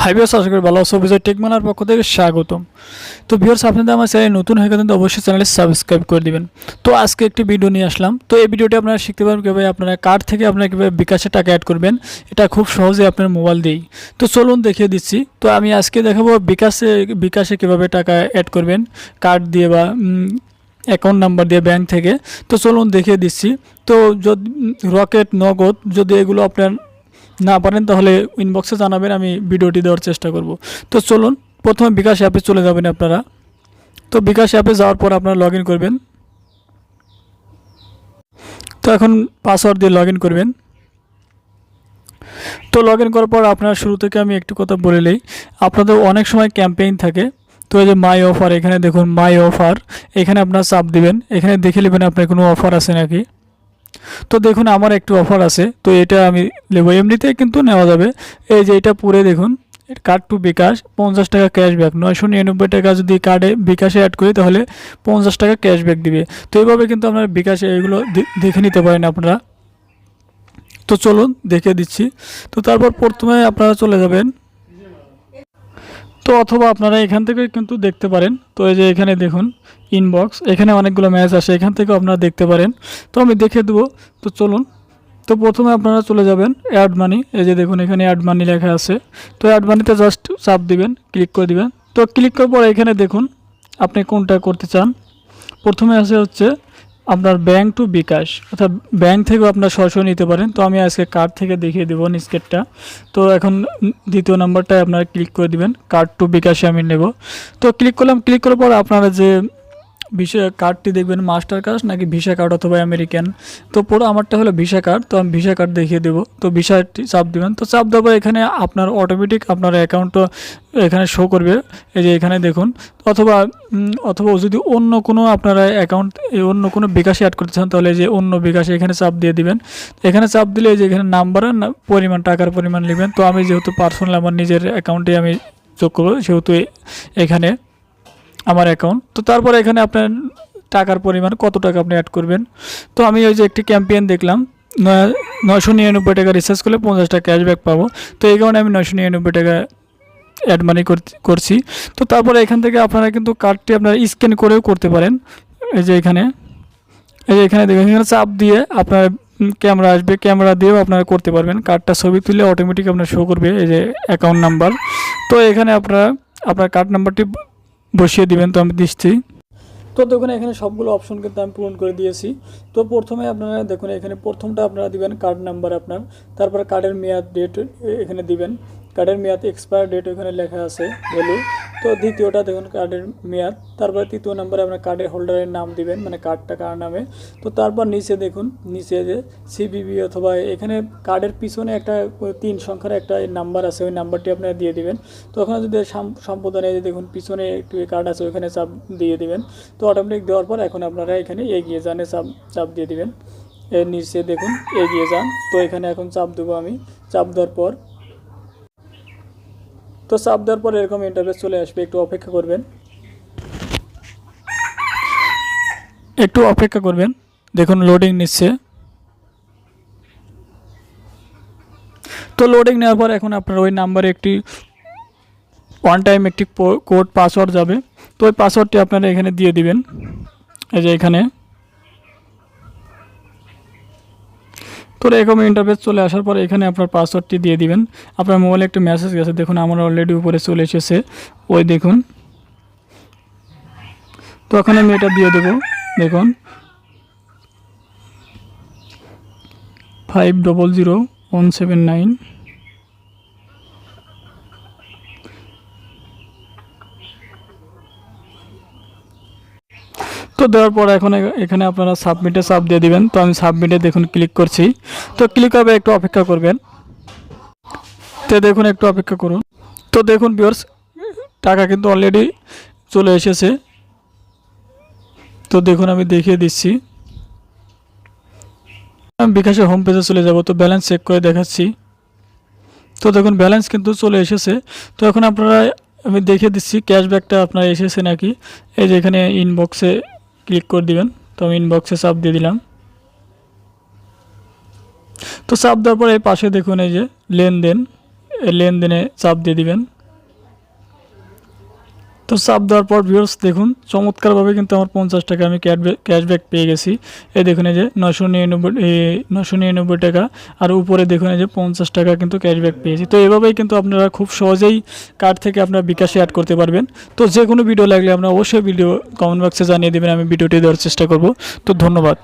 হাইবিয়ার্স আশা করি ভালো আছো। বিজয় টেকমানার পক্ষ থেকে স্বাগতম। তো ভিউয়ার্স আপনাদের আমার চ্যানেল নতুন হয়ে তো অবশ্যই চ্যানেলে সাবস্ক্রাইব করে দিবেন। তো আজকে একটি ভিডিও নিয়ে আসলাম। তো এই ভিডিওটি আপনারা শিখতে পারবেন কীভাবে আপনারা কার্ড থেকে আপনারা কীভাবে বিকাশে টাকা অ্যাড করবেন। এটা খুব সহজে আপনার মোবাইল দিয়েই। তো চলুন দেখিয়ে দিচ্ছি। তো আমি আজকে দেখাবো বিকাশে বিকাশে কীভাবে টাকা অ্যাড করবেন। কার্ড দিয়ে বা অ্যাকাউন্ট নাম্বার দিয়ে ব্যাংক থেকে। তো চলুন দেখিয়ে দিচ্ছি। তো যদি রকেট নগদ, যদি এগুলো আপনার না পারেন, তাহলে ইনবক্সে জানাবেন, আমি ভিডিওটি দেওয়ার চেষ্টা করব। তো চলুন, প্রথমে বিকাশ অ্যাপে চলে যাবেন আপনারা। তো বিকাশ অ্যাপে যাওয়ার পর আপনারা লগ করবেন। তো এখন পাসওয়ার্ড দিয়ে লগ করবেন। তো লগ করার পর আপনার শুরু থেকে আমি একটু কথা বলে নিই। আপনাদের অনেক সময় ক্যাম্পেইন থাকে। তো এই যে মাই অফার এখানে দেখুন মাই অফার এখানে আপনার চাপ দিবেন। এখানে দেখে নেবেন আপনার কোনো অফার আছে নাকি। তো দেখুন, আমার একটু অফার আছে। তো এটা আমি নেব। এমনিতে কিন্তু নেওয়া যাবে। এই যে এটা পুরে দেখুন কার্ড টু বিকাশ, পঞ্চাশ টাকা ক্যাশব্যাক নয়শো নিরানব্বই টাকা যদি কার্ডে বিকাশে অ্যাড করি, তাহলে পঞ্চাশ টাকা ক্যাশব্যাক দিবে। তো এইভাবে কিন্তু আপনারা বিকাশে এগুলো দেখে নিতে পারেন আপনারা। তো চলুন দেখে দিচ্ছি। তো তারপর প্রথমে আপনারা চলে যাবেন। তো অথবা আপনারা এখান থেকে কিন্তু দেখতে পারেন। তো এই যে এখানে দেখুন ইনবক্স এখানে অনেকগুলো ম্যাচ আসে, এখান থেকেও আপনারা দেখতে পারেন। তো আমি দেখে দেবো, তো চলুন। তো প্রথমে আপনারা চলে যাবেন অ্যাড মানি এই যে দেখুন এখানে অ্যাড মানি লেখা আছে। তো অ্যাড মানিতে জাস্ট চাপ দিবেন ক্লিক করে দিবেন। তো ক্লিক করার পর এখানে দেখুন, আপনি কোনটা করতে চান। প্রথমে আছে হচ্ছে আপনার ব্যাংক টু বিকাশ, অর্থাৎ ব্যাংক থেকেও আপনার সরাসরি নিতে পারেন। তো আমি আজকে কার্ড থেকে দেখিয়ে দেবো নিস্কেটটা। তো এখন দ্বিতীয় নাম্বারটায় আপনারা ক্লিক করে দিবেন কার্ড টু বিকাশে আমি নেব। তো ক্লিক করলাম ক্লিক করার পর আপনারা যে ভিসা কার্ডটি দেখবেন মাস্টার কার্ড নাকি ভিসা কার্ড অথবা আমেরিকান তো পুরো আমারটা হলো ভিসা কার্ড তো আমি ভিসা কার্ড দেখিয়ে দেবো। তো ভিসাটি চাপ দেবেন। তো চাপ পর এখানে আপনার অটোমেটিক আপনার অ্যাকাউন্টও এখানে শো করবে। এই যে এখানে দেখুন, অথবা অথবা যদি অন্য কোনো আপনারা অ্যাকাউন্ট অন্য কোনো বিকাশে অ্যাড করতে চান, তাহলে যে অন্য বিকাশে এখানে চাপ দিয়ে দিবেন। এখানে চাপ দিলে যে এখানে নাম্বার পরিমাণ, টাকার পরিমাণ লিখবেন। তো আমি যেহেতু পার্সোনাল আমার নিজের অ্যাকাউন্টে আমি যোগ করব, সেহেতু এখানে আমার অ্যাকাউন্ট তো তারপর এখানে আপনার টাকার পরিমাণ কত টাকা আপনি অ্যাড করবেন। তো আমি ওই যে একটি ক্যাম্পেইন দেখলাম, নয়- নয়শো নিরানব্বই টাকা রিচার্জ করলে পঞ্চাশ টাকা ক্যাশব্যাক পাবো। তো এই কারণে আমি নয়শো নিরানব্বই টাকা অ্যাড মানি করছি। তো তারপরে এখান থেকে আপনারা কিন্তু কার্ডটি আপনারা স্ক্যান করেও করতে পারেন। এই যে এখানে। এই যে এখানে দেখুন, এখানে চাপ দিয়ে আপনার ক্যামেরা আসবে ক্যামেরা দিয়েও আপনারা করতে পারবেন। কার্ডটা ছবি তুলে অটোমেটিক আপনার শো করবে, এই যে অ্যাকাউন্ট নাম্বার তো এখানে আপনারা আপনার কার্ড নাম্বারটি বসিয়ে দিবেন তো আমি দিচ্ছি। তো দেখুন, এখানে সবগুলো অপশন কিন্তু আমি পূরণ করে দিয়েছি। তো প্রথমে আপনারা দেখুন, এখানে প্রথমটা আপনারা দিবেন কার্ড নাম্বার আপনার, তারপর কার্ডের মেয়াদ ডেট এখানে দিবেন। কার্ডের মেয়াদ এক্সপায়ার ডেট এখানে লেখা আছে, ভ্যালু। তো দ্বিতীয়টা দেখুন কার্ডের মেয়াদ। তারপর তৃতীয় নম্বরে আপনার কার্ডের হোল্ডারের নাম দিবেন মানে কার্ডটা কার নামে। তো তারপর নিচে দেখুন, নিচে যে সিবিবি অথবা এখানে কার্ডের পিছনে একটা তিন সংখ্যার একটা নাম্বার আছে, ওই নাম্বারটি আপনারা দিয়ে দিবেন। তো ওখানে যদি সাম- সম্পাদনে দেখুন, পিছনে একটু কার্ড আছে ওইখানে চাপ দিয়ে দিবেন। তো অটোমেটিক দেওয়ার পর এখন আপনারা এখানে এগিয়ে যানে চাপ চাপ দিয়ে দিবেন। এর নিচে দেখুন, এগিয়ে যান। তো এখানে এখন চাপ দেবো আমি। চাপ দেওয়ার পর তো চাপ দেওয়ার পর এরকম ইন্টারভেস চলে আসবে, একটু অপেক্ষা করবেন। একটু অপেক্ষা করবেন। দেখুন লোডিং নিচ্ছে। তো লোডিং নেওয়ার পর এখন আপনার ওই নাম্বারে একটি ওয়ান টাইম একটি কোড পাসওয়ার্ড যাবে। তো ওই পাসওয়ার্ডটি আপনারা এখানে দিয়ে দিবেন। এই যে এখানে। তো এরকম ইন্টারফেস চলে আসার পর এখানে আপনার পাসওয়ার্ডটি দিয়ে দিবেন। আপনার মোবাইলে একটা মেসেজ গেছে, দেখুন আমার অলরেডি উপরে চলে এসেছে। ওই দেখুন। তো এখন আমি এটা দিয়ে দেবো, দেখুন। Five double zero one seven nine তো দেওয়ার পর এখন এখানে আপনারা সাবমিটে চাপ দিয়ে দিবেন। তো আমি সাবমিটে দেখুন ক্লিক করছি। তো ক্লিক হবে একটু অপেক্ষা করবেন। তো দেখুন একটু অপেক্ষা করুন। তো দেখুন বিয়ার্স টাকা কিন্তু অলরেডি চলে এসেছে। তো দেখুন আমি দেখিয়ে দিচ্ছি। আমি বিকাশের হোম পেজে চলে যাব। তো ব্যালেন্স চেক করে দেখাচ্ছি। তো দেখুন ব্যালেন্স কিন্তু চলে এসেছে। তো এখন আপনারা, আমি দেখিয়ে দিচ্ছি ক্যাশব্যাকটা আপনার এসেছে নাকি? এই যে এখানে ইনবক্সে ক্লিক করে দিবেন। তো আমি ইনবক্সে চাপ দিয়ে দিলাম। তো চাপ দেওয়ার পর এই পাশে দেখুন এই যে লেনদেন। লেনদেনে চাপ দিয়ে দিবেন। তো চাপ দেওয়ার পর ভিউর্স দেখুন, চমৎকারভাবে কিন্তু আমার পঞ্চাশ টাকা আমি ক্যাশব্যাক ক্যাশব্যাক পেয়ে গেছি। এই দেখুন এই যে নশো নিরানব্বই নশো নিরানব্বই টাকা, আর উপরে দেখুন এই যে পঞ্চাশ টাকা কিন্তু ক্যাশব্যাক পেয়েছি। তো এভাবেই কিন্তু আপনারা খুব সহজেই কার্ড থেকে আপনারা বিকাশে অ্যাড করতে পারবেন। তো যে কোনো ভিডিও লাগলে আপনারা অবশ্যই ভিডিও কমেন্ট বক্সে জানিয়ে দেবেন, আমি ভিডিওটি দেওয়ার চেষ্টা করব। তো ধন্যবাদ।